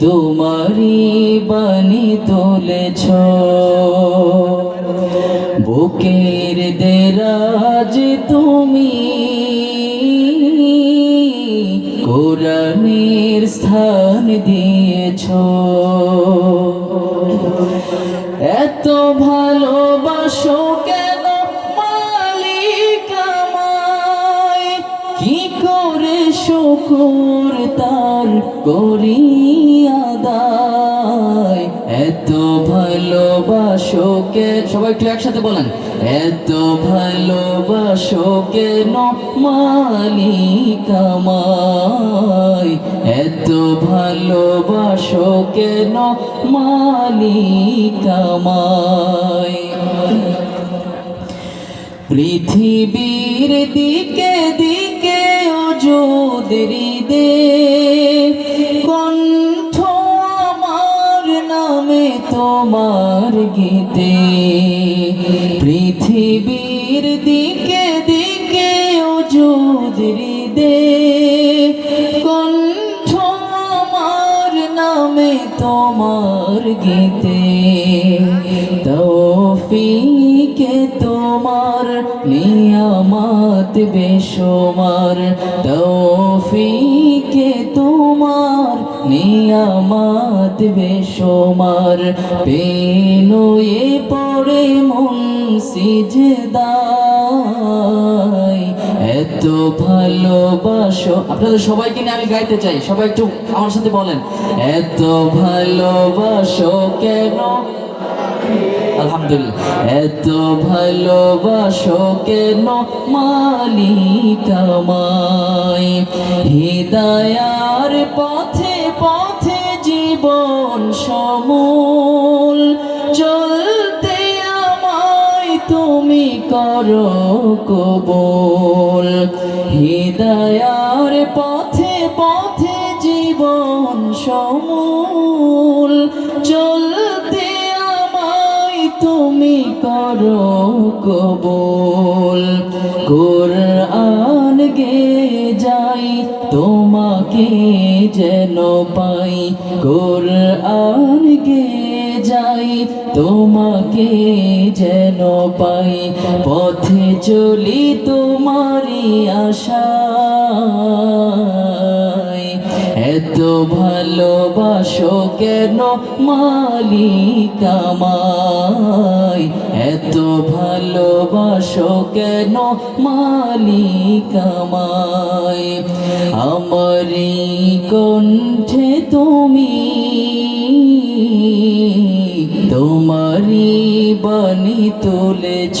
তোমারি বাণী তুলেছ। বুকের দেরাজ তুমি কোরআনের স্থান দিয়েছ। করে শুকুর তার আদায় এত ভালোবাসো কে সবাই একটু একসাথে বলেন। এত ভালোবাসো কেন মালিক আমায়। এত ভালোবাসো কেন মালিক আমায়। পৃথিবীর দিকে অযোদরি দে কণ্ঠ আমার নামে তোমার গীতে, পৃথিবীর দিকে দিকে অযোদরি দে কণ্ঠ আমার নামে তোমার গীতে। নিয়ামত বেশমার তৌফিকে তোমার নিয়ামত বেশমার পেনুয়ে পড়ে মন সিজদায়, এত ভালোবাসো। আপনাদের সবাইকে নিয়ে আমি গাইতে চাই, সবাই একটু আমার সাথে বলেন। এত ভালোবাসো কেন? আলহামদুলিল্লাহ। এত ভালোবাসো কেন মালিক হৃদয়ার পথে পথে জীবন সমূল। চলতে আমায় তুমি করো কবুল। হৃদয়ার পথে পথে জীবন সমূল। করো কবুল। কোরআন গে যাই, তোমাকে যেন পাই। কোরআন গে যাই, তোমাকে যেন পাই। পথে চলি তোমারি আশায় এত ভালোবাসো কেন মালিক এত ভালোবাসো কেন মালিক আমায় আমারি কণ্ঠে তুমি তোমারি বাণী তুলেছ।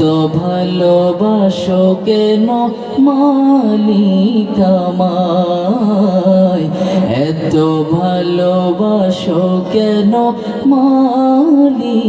এত ভালোবাসো কেন মালিক এত ভালোবাসো কেন মালিক